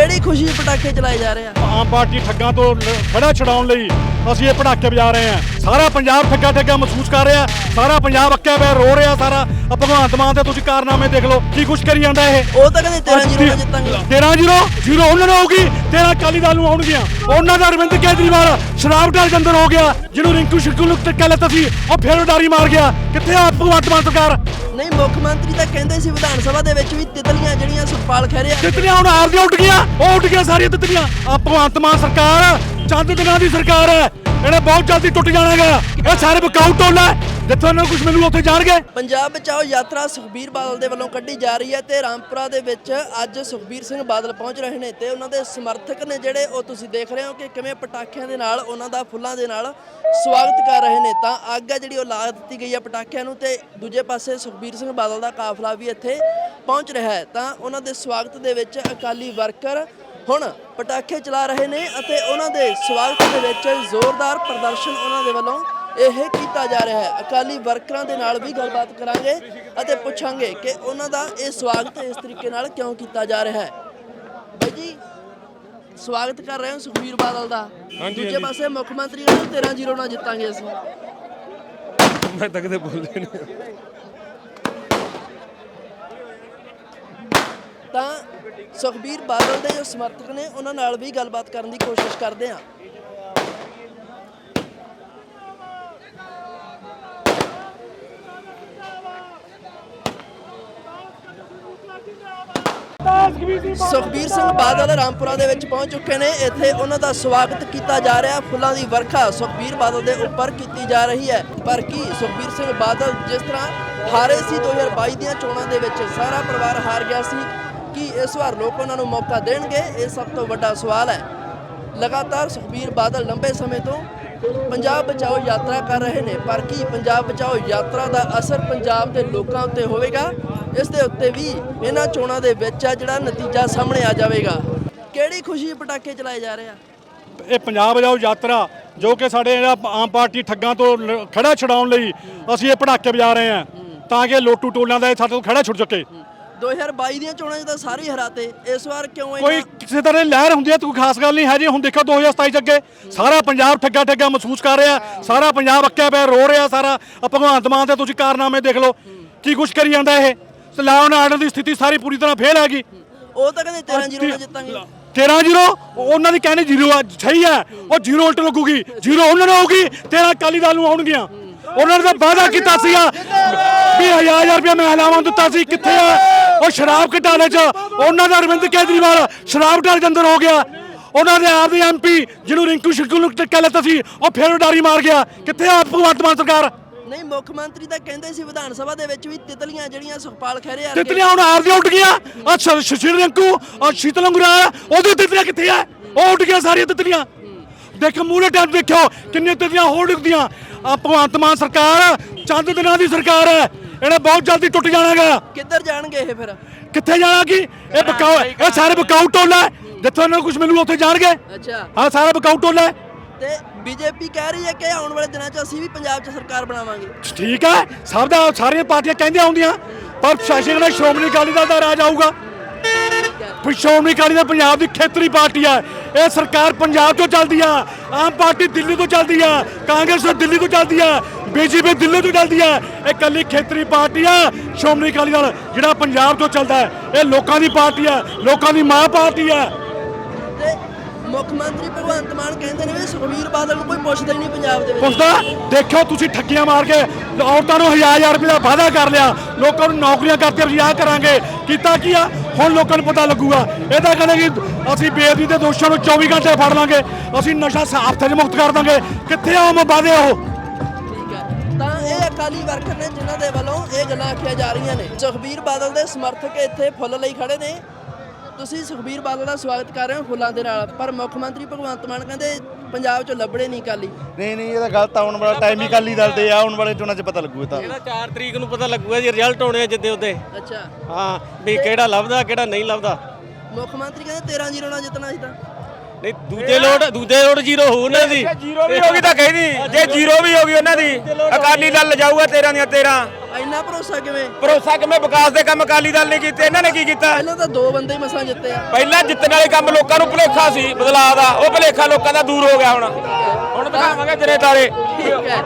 ਕਿਹੜੀ ਖੁਸ਼ੀ ਪਟਾਕੇ ਚਲਾਏ ਜਾ ਰਹੇ ਆ? ਆਮ ਪਾਰਟੀ ਠੱਗਾਂ ਤੋਂ ਖੜਾ ਛਡਾਉਣ ਲਈ ਅਸੀਂ ਇਹ ਪਟਾਕੇ ਵਜਾ ਰਹੇ ਹਾਂ। ਸਾਰਾ ਪੰਜਾਬ ਠੱਗਾ ਠੱਗਾ ਮਹਿਸੂਸ ਕਰ ਰਿਹਾ ਸਾਰਾ ਪੰਜਾਬ ਅੱਕਿਆ ਪਿਆ ਰੋ ਰਿਹਾ ਸਾਰਾ। ਆਹ ਭਗਵੰਤ ਮਾਨ ਦੇ ਤੁਸੀਂ ਕਾਰਨਾਮੇ ਦੇਖ ਲਓ ਕੀ ਕੁਛ ਕਰੀ ਜਾਂਦਾ ਇਹ? ਉਹ ਤਾਂ ਕਹਿੰਦੇ 13 ਜ਼ੀਰੋ ਨਾਲ ਜਿੱਤਾਂਗੇ। 13 ਜ਼ੀਰੋ? ਜ਼ੀਰੋ ਉਹਨਾਂ ਨੂੰ ਹੋਊਗੀ 13 ਅਕਾਲੀ ਦਲ ਨੂੰ ਆਉਣਗੀਆਂ। ਉਹਨਾਂ ਦਾ ਅਰਵਿੰਦ ਕੇਜਰੀਵਾਲ ਸ਼ਰਾਬ ਦੇ ਅੰਦਰ ਹੋ ਗਿਆ ਜਿਹਨੂੰ ਰਿੰਕੂ ਸ਼ਿਕੂ ਨੂੰ ਟੱਕਾ ਲੱਤਾ ਸੀ ਉਹ ਫੇਰ ਉਡਾਰੀ ਮਾਰ ਗਿਆ। ਕਿੱਥੇ ਆ ਭਗਵੰਤ ਮਾਨ ਸਰਕਾਰ? ਨਹੀਂ, ਮੁੱਖ ਮੰਤਰੀ ਤਾਂ ਕਹਿੰਦੇ ਸੀ ਵਿਧਾਨ ਸਭਾ ਦੇ ਵਿੱਚ ਵੀ ਤਿਤਲੀਆਂ ਜਿਹੜੀਆਂ ਸੁਖਪਾਲ ਖਹਿਰੇ ਆ। ਤਿਤਲੀਆਂ ਹੁਣ ਆਪਦੀਆਂ ਉੱਡ ਗਈਆਂ ਉਹ ਉੱਡ ਗਈਆਂ ਸਾਰੀਆਂ ਤਿਤਲੀਆਂ। ਆ ਭਗਵੰਤ ਮਾਨ ਸਰਕਾਰ, ਚੰਦ ਦਿਨਾਂ ਦੀ ਸਰਕਾਰ ਹੈ। ਇਹਨੇ ਬਹੁਤ ਜਲਦੀ ਟੁੱਟ ਜਾਣਾਗਾ। ਇਹ ਸਾਰੇ ਬਕਾਊਟ ਟੋਲਾ ਹੈ। ਜਿੱਥੇ ਉਹਨਾਂ ਨੂੰ ਕੁਝ ਮਿਲੂ, ਉੱਥੇ ਜਾਣਗੇ। ਪੰਜਾਬ ਬਚਾਓ ਯਾਤਰਾ ਸੁਖਬੀਰ ਬਾਦਲ ਦੇ ਵੱਲੋਂ ਕੱਢੀ ਜਾ ਰਹੀ ਹੈ ਤੇ ਰਾਮਪੁਰਾ ਦੇ ਵਿੱਚ ਅੱਜ ਸੁਖਬੀਰ ਸਿੰਘ ਬਾਦਲ ਪਹੁੰਚ ਰਹੇ ਨੇ ਤੇ ਉਹਨਾਂ ਦੇ ਸਮਰਥਕ ਨੇ ਜਿਹੜੇ ਉਹ ਤੁਸੀਂ ਦੇਖ ਰਹੇ ਹੋ ਕਿ ਕਿਵੇਂ ਪਟਾਕਿਆਂ ਦੇ ਨਾਲ, ਉਹਨਾਂ ਦਾ ਫੁੱਲਾਂ ਦੇ ਨਾਲ ਸਵਾਗਤ ਕਰ ਰਹੇ ਨੇ। ਤਾਂ ਅੱਗ ਹੈ ਜਿਹੜੀ ਉਹ ਲਾ ਦਿੱਤੀ ਗਈ ਹੈ ਪਟਾਕਿਆਂ ਨੂੰ ਤੇ ਦੂਜੇ ਪਾਸੇ ਸੁਖਬੀਰ ਸਿੰਘ ਬਾਦਲ ਦਾ ਕਾਫਲਾ ਵੀ ਇੱਥੇ ਪਹੁੰਚ ਰਿਹਾ ਹੈ। ਤਾਂ ਉਹਨਾਂ ਦੇ ਸਵਾਗਤ ਦੇ ਵਿੱਚ ਅਕਾਲੀ ਵਰਕਰ ਹੁਣ ਪਟਾਕੇ ਚਲਾ ਰਹੇ ਨੇ ਅਤੇ ਉਹਨਾਂ ਦੇ ਸਵਾਗਤ ਦੇ ਵਿੱਚ ਜ਼ੋਰਦਾਰ ਪ੍ਰਦਰਸ਼ਨ ਉਹਨਾਂ ਦੇ ਵੱਲੋਂ ਇਹ ਕੀਤਾ ਜਾ ਰਿਹਾ ਹੈ। ਅਕਾਲੀ ਵਰਕਰਾਂ ਦੇ ਨਾਲ ਵੀ ਗੱਲਬਾਤ ਕਰਾਂਗੇ ਅਤੇ ਪੁੱਛਾਂਗੇ ਕਿ ਉਹਨਾਂ ਦਾ ਇਹ ਸਵਾਗਤ ਇਸ ਤਰੀਕੇ ਨਾਲ ਕਿਉਂ ਕੀਤਾ ਜਾ ਰਿਹਾ ਹੈ। ਬਾਈ ਜੀ ਸਵਾਗਤ ਕਰ ਰਹੇ ਹਾਂ ਸੁਖਬੀਰ ਬਾਦਲ ਦਾ। ਦੂਜੇ ਪਾਸੇ ਮੁੱਖ ਮੰਤਰੀ ਕਹਿੰਦੇ 13 ਜ਼ੀਰੋ ਨਾਲ ਜਿੱਤਾਂਗੇ ਅਸੀਂ। ਮੈਂ ਤਾਂ ਕਿਤੇ ਬੋਲੇ ਨਹੀਂ। ਤਾਂ ਸੁਖਬੀਰ ਬਾਦਲ ਦੇ ਜੋ ਸਮਰਥਕ ਨੇ ਉਹਨਾਂ ਨਾਲ ਵੀ ਗੱਲਬਾਤ ਕਰਨ ਦੀ ਕੋਸ਼ਿਸ਼ ਕਰਦੇ ਹਾਂ। ਸੁਖਬੀਰ ਸਿੰਘ ਬਾਦਲ ਰਾਮਪੁਰਾ ਦੇ ਵਿੱਚ ਪਹੁੰਚ ਚੁੱਕੇ ਨੇ। ਇੱਥੇ ਉਹਨਾਂ ਦਾ ਸਵਾਗਤ ਕੀਤਾ ਜਾ ਰਿਹਾ। ਫੁੱਲਾਂ ਦੀ ਵਰਖਾ ਸੁਖਬੀਰ ਬਾਦਲ ਦੇ ਉੱਪਰ ਕੀਤੀ ਜਾ ਰਹੀ ਹੈ। ਪਰ ਕੀ ਸੁਖਬੀਰ ਸਿੰਘ ਬਾਦਲ ਜਿਸ ਤਰ੍ਹਾਂ ਹਾਰੇ ਸੀ 2022 ਦੀਆਂ ਚੋਣਾਂ ਦੇ ਵਿੱਚ, ਸਾਰਾ ਪਰਿਵਾਰ ਹਾਰ ਗਿਆ ਸੀ, ਕੀ ਇਸ ਵਾਰ ਲੋਕ ਉਹਨਾਂ ਨੂੰ ਮੌਕਾ ਦੇਣਗੇ? ਇਹ ਸਭ ਤੋਂ ਵੱਡਾ ਸਵਾਲ ਹੈ। ਲਗਾਤਾਰ ਸੁਖਬੀਰ ਬਾਦਲ ਲੰਬੇ ਸਮੇਂ ਤੋਂ ਪੰਜਾਬ ਬਚਾਓ ਯਾਤਰਾ ਕਰ ਰਹੇ ਨੇ, ਪਰ ਕੀ ਪੰਜਾਬ ਬਚਾਓ ਯਾਤਰਾ ਦਾ ਅਸਰ ਪੰਜਾਬ ਦੇ ਲੋਕਾਂ ਉੱਤੇ ਹੋਵੇਗਾ? ਇਸ ਦੇ ਉੱਤੇ ਵੀ ਇਹਨਾਂ ਚੋਣਾਂ ਦੇ ਵਿੱਚ ਆ ਜਿਹੜਾ ਨਤੀਜਾ ਸਾਹਮਣੇ ਆ ਜਾਵੇਗਾ। ਕਿਹੜੀ ਖੁਸ਼ੀ ਪਟਾਕੇ ਚਲਾਏ ਜਾ ਰਹੇ ਆ? ਇਹ ਪੰਜਾਬ ਬਚਾਓ ਯਾਤਰਾ, ਜੋ ਕਿ ਸਾਡੇ ਜਿਹੜਾ ਆਮ ਪਾਰਟੀ ਠੱਗਾਂ ਤੋਂ ਲ- ਖੜਾ ਛਡਾਉਣ ਲਈ ਅਸੀਂ ਇਹ ਪਟਾਕੇ ਵਜਾ ਰਹੇ ਹਾਂ, ਤਾਂ ਕਿ ਲੋਟੂ ਟੋਲਾਂ ਦਾ ਇਹ ਸਾਡੇ ਤੋਂ ਖੜਾ ਛੁੱਟ ਚੁੱਕੇ। 2022 ਦੀਆਂ ਚੋਣਾਂ 'ਚ ਤਾਂ ਸਾਰੇ ਹੀ ਹਰਾਤੇ। ਇਸ ਵਾਰ ਕਿਉਂ ਕੋਈ ਇਹਨਾਂ ਕਿਸੇ ਤਰ੍ਹਾਂ ਦੀ ਲਹਿਰ ਹੁੰਦੀ ਹੈ? ਕੋਈ ਖਾਸ ਗੱਲ ਨਹੀਂ। ਹੈ ਜੀ ਹੁਣ ਦੇਖੋ 2027 ਚ ਅੱਗੇ ਸਾਰਾ ਪੰਜਾਬ ਠੱਗਾ ਠੱਗਾ ਮਹਿਸੂਸ ਕਰ ਰਿਹਾ। ਸਾਰਾ ਪੰਜਾਬ ਅੱਕਿਆ ਪਿਆ ਰੋ ਰਿਹਾ ਸਾਰਾ। ਆਹ ਭਗਵੰਤ ਮਾਨ ਦੇ ਤੁਸੀਂ ਕਾਰਨਾਮੇ ਦੇਖ ਲਓ। ਕੀ ਕੁਛ ਕਰੀ ਜਾਂਦਾ ਇਹ? ਲਾਅ ਐਂਡ ਆਰਡਰ ਦੀ ਸਥਿਤੀ ਸਾਰੀ ਪੂਰੀ ਤਰ੍ਹਾਂ ਫੇਲ ਹੈਗੀ ਉਹ ਤਾਂ ਕਹਿੰਦੇ 13 ਜ਼ੀਰੋ ਨਾਲ ਜਿੱਤਾਂਗੇ। 13 ਜ਼ੀਰੋ? ਉਹਨਾਂ ਦੀ ਕਹਿੰਦੇ ਜ਼ੀਰੋ ਆ। ਸਹੀ ਹੈ ਉਹ ਜ਼ੀਰੋ ਉਲਟ ਲੱਗੂਗੀ। ਜ਼ੀਰੋ ਉਹਨਾਂ ਨੂੰ ਆਊਗੀ 13 ਅਕਾਲੀ ਦਲ ਨੂੰ ਆਉਣਗੀਆਂ। ਉਹਨਾਂ ਨੇ ਤਾਂ ਵਾਅਦਾ ਕੀਤਾ ਸੀਗਾ ਵੀ ਹਜ਼ਾਰ ਹਜ਼ਾਰ ਰੁਪਏ ਮਹਿਲਾਵਾਂ ਨੂੰ ਦਿੱਤਾ ਸੀ। ਕਿੱਥੇ ਆ? ਉਹ ਸ਼ਰਾਬ ਘਟਾਲੇ 'ਚ। ਉਹਨਾਂ ਦਾ ਅਰਵਿੰਦ ਕੇਜਰੀਵਾਲ ਸ਼ਰਾਬ ਘਟਾਲੇ ਦੇ ਅੰਦਰ ਹੋ ਗਿਆ। ਉਹਨਾਂ ਦੇ ਆਪ ਦੇ ਐਮਪੀ ਜਿਹਨੂੰ ਰਿੰਕੂ ਸ਼ਿਕੂ ਨੂੰ ਟੱਕਾ ਲੱਤਾ ਸੀ ਉਹ ਫੇਰ ਉਡਾਰੀ ਮਾਰ ਗਿਆ। ਕਿੱਥੇ ਆ ਭਗਵੰਤ ਮਾਨ ਸਰਕਾਰ? ਨਹੀਂ ਮੁੱਖ ਮੰਤਰੀ ਤਾਂ ਕਹਿੰਦੇ ਸੀ ਵਿਧਾਨ ਸਭਾ ਦੇ ਵਿੱਚ ਵੀ ਤਿਤਲੀਆਂ ਜਿਹੜੀਆਂ ਸੁਖਪਾਲ ਖਹਿਰੇ ਆ ਤਿਤਲੀਆਂ ਹੁਣ ਆਪਦੀਆਂ ਉੱਡ ਗਈਆਂ। ਆ ਸ਼ਸ਼ੀਰ ਰਿੰਕੂ ਆ ਸ਼ੀਤਲ ਅੰਗੁਰਾ ਉਹਦੀ ਤਿਤਲੀਆਂ ਕਿੱਥੇ ਆ? ਉਹ ਉੱਡ ਗਈਆਂ ਸਾਰੀਆਂ ਤਿਤਲੀਆਂ। ਦੇਖ ਮੂਹਰੇ ਟਾਈਮ ਦੇਖਿਓ ਕਿੰਨੀਆਂ ਤਿਤਲੀਆਂ ਹੋਰ ਉੱਡਦੀਆਂ। ਆ ਭਗਵੰਤ ਮਾਨ ਸਰਕਾਰ ਚੰਦ ਦਿਨਾਂ ਦੀ ਸਰਕਾਰ ਹੈ। ਇਹਨੇ ਬਹੁਤ ਜਲਦੀ ਟੁੱਟ ਜਾਣਾਗਾ। ਕਿੱਧਰ ਜਾਣਗੇ ਇਹ ਫਿਰ? ਕਿੱਥੇ ਜਾਣਾ ਕੀ? ਇਹ ਬਕਾਊ ਇਹ ਸਾਰੇ ਬਕਾਊਟ ਟੋਲਾ ਹੈ। ਜਿੱਥੇ ਉਹਨਾਂ ਨੂੰ ਕੁਝ ਮਿਲੂ ਉੱਥੇ ਜਾਣਗੇ। ਅੱਛਾ। ਆ ਸਾਰਾ ਬਕਾਊਟ ਟੋਲਾ ਹੈ। ਤੇ ਬੀਜੇਪੀ ਕਹਿ ਰਹੀ ਹੈ ਕਿ ਆਉਣ ਵਾਲੇ ਦਿਨਾਂ 'ਚ ਅਸੀਂ ਵੀ ਪੰਜਾਬ 'ਚ ਸਰਕਾਰ ਬਣਾਵਾਂਗੇ। ਠੀਕ ਹੈ। ਸਭ ਦਾ ਸਾਰੀਆਂ ਪਾਰਟੀਆਂ ਕਹਿੰਦੀਆਂ ਹੁੰਦੀਆਂ। ਪਰ ਸ਼ਾਸਨ ਨੇ ਸ਼੍ਰੋਮਣੀ ਅਕਾਲੀ ਦਲ ਦਾ ਰਾਜ ਆਊਗਾ। ਫਿਰ ਸ਼੍ਰੋਮਣੀ ਅਕਾਲੀ ਦਲ ਪੰਜਾਬ ਦੀ ਖੇਤਰੀ ਪਾਰਟੀ ਆ। ਇਹ ਸਰਕਾਰ ਪੰਜਾਬ ਤੋਂ ਚੱਲਦੀ ਆ। ਆਮ ਪਾਰਟੀ ਦਿੱਲੀ ਤੋਂ ਚੱਲਦੀ ਆ। ਕਾਂਗਰਸ ਦਿੱਲੀ ਤੋਂ ਚੱਲਦੀ ਆ। ਬੀਜੇਪੀ ਦਿੱਲੀ ਤੋਂ ਚੱਲਦੀ ਆ ਇਹ ਕੱਲੀ ਖੇਤਰੀ ਪਾਰਟੀ ਆ। ਸ਼੍ਰੋਮਣੀ ਅਕਾਲੀ ਦਲ ਜਿਹੜਾ ਪੰਜਾਬ ਤੋਂ ਚੱਲਦਾ ਹੈ ਇਹ ਲੋਕਾਂ ਦੀ ਪਾਰਟੀ ਆ ਲੋਕਾਂ ਦੀ ਮਾਂ ਪਾਰਟੀ ਆ ਮੁੱਖ ਮੰਤਰੀ ਭਗਵੰਤ ਮਾਨ ਕਹਿੰਦੇ ਨੇ ਵੀ ਸੁਖਬੀਰ ਬਾਦਲ ਨੂੰ ਕੋਈ ਪੁੱਛਦਾ ਹੀ ਨਹੀਂ ਪੰਜਾਬ ਦੇ ਵਿੱਚ। ਪੁੱਛਦਾ ਦੇਖਿਓ ਤੁਸੀਂ ਠੱਗੀਆਂ ਮਾਰ ਕੇ ਔਰਤਾਂ ਨੂੰ ਹਜ਼ਾਰ ਹਜ਼ਾਰ ਰੁਪਏ ਦਾ ਵਾਅਦਾ ਕਰ ਲਿਆ। ਲੋਕਾਂ ਨੂੰ ਨੌਕਰੀਆਂ ਕਰਕੇ ਅਸੀਂ ਕਰਾਂਗੇ। ਕੀਤਾ ਕੀ ਆ? ਹੁਣ ਲੋਕਾਂ ਨੂੰ ਪਤਾ ਲੱਗੂਗਾ। ਇਹ ਤਾਂ ਕਹਿੰਦੇ ਕਿ ਅਸੀਂ ਬੇਅਦਬੀ ਦੇ ਦੋਸ਼ੀਆਂ ਨੂੰ 24 ਘੰਟੇ ਫੜ ਲਾਂਗੇ। ਅਸੀਂ ਨਸ਼ਾ ਸਾਫ਼ ਤੇ ਮੁਕਤ ਕਰ ਦਾਂਗੇ। ਕਿੱਥੇ ਆ ਉਹ ਵਾਅਦੇ ਉਹ? ਹੈ ਅਕਾਲੀ ਵਰਕਰ ਨੇ ਜਿਨ੍ਹਾਂ ਦੇ ਵੱਲੋਂ ਇਹ ਗੱਲਾਂ ਆਖੀਆਂ ਜਾ ਰਹੀਆਂ ਨੇ। ਸੁਖਬੀਰ ਬਾਦਲ ਦੇ ਸਮਰਥਕ ਇੱਥੇ ਫੁੱਲ ਲਈ ਖੜੇ ਨੇ। ਤੁਸੀਂ ਸੁਖਬੀਰ ਬਾਦਲ ਦਾ ਸਵਾਗਤ ਕਰ ਰਹੇ ਹੋ ਫੁੱਲਾਂ ਦੇ ਨਾਲ। ਪਰ ਮੁੱਖ ਮੰਤਰੀ ਭਗਵੰਤ ਮਾਨ ਕਹਿੰਦੇ ਪੰਜਾਬ 'ਚੋਂ ਲੱਭੜੇ ਨਹੀਂ ਕਾਲੀ ਨਹੀਂ ਨਹੀਂ ਇਹ ਤਾਂ ਗਲਤ ਆਉਣ ਵਾਲਾ ਟਾਈਮ ਹੀ ਕਾਲੀ ਦਲ ਦੇ ਆ ਆਉਣ ਵਾਲੇ ਚੋਣਾਂ 'ਚ ਪਤਾ ਲੱਗੂ ਇਹ ਤਾਂ। ਇਹਦਾ 4 ਤਰੀਕ ਨੂੰ ਪਤਾ ਲੱਗੂਗਾ ਜੀ ਰਿਜ਼ਲਟ ਹੋਣੇ ਆ ਜਿੱਦੇ ਉਹਦੇ। ਅੱਛਾ। ਹਾਂ ਵੀ ਕਿਹੜਾ ਲੱਭਦਾ ਕਿਹੜਾ ਨਹੀਂ ਲੱਭਦਾ। ਮੁੱਖ ਮੰਤਰੀ ਕਹਿੰਦੇ 13 ਜ਼ੀਰੋ ਨਾਲ ਜਿੱਤਣਾ ਸੀ ਤਾਂ। ਨਹੀਂ ਦੂਜੇ ਲੋੜ ਦੂਜੇ ਲੋੜ ਜ਼ੀਰੋ ਹੋਊ ਉਹਨਾਂ ਦੀ। ਜ਼ੀਰੋ ਵੀ ਹੋ ਗਈ ਤਾਂ ਕਹਿੰਦੀ ਜੇ ਜ਼ੀਰੋ ਵੀ ਹੋ ਗਈ ਉਹਨਾਂ ਦੀ ਅਕਾਲੀ ਦਲ ਜਾਊਗਾ 13 ਦੀਆਂ 13 ਇੰਨਾ ਭਰੋਸਾ ਕਿਵੇਂ? ਭਰੋਸਾ ਕਿਵੇਂ? ਵਿਕਾਸ ਦੇ ਕੰਮ ਅਕਾਲੀ ਦਲ ਨੇ ਕੀਤੇ ਇਹਨਾਂ ਨੇ ਕੀ ਕੀਤਾ? ਪਹਿਲਾਂ ਤਾਂ ਦੋ ਬੰਦੇ ਹੀ ਮਸਾਂ ਜਿੱਤੇ ਆ। ਪਹਿਲਾਂ ਜਿੱਤਣ ਵਾਲੇ ਕੰਮ ਲੋਕਾਂ ਨੂੰ ਭੁਲੇਖਾ ਸੀ ਬਦਲਾਅ ਦਾ। ਉਹ ਭੁਲੇਖਾ ਲੋਕਾਂ ਦਾ ਦੂਰ ਹੋ ਗਿਆ ਹੁਣ। ਹੁਣ ਦਿਖਾਵਾਂਗੇ ਜਨੇਤਾਰੇ ਹੈ।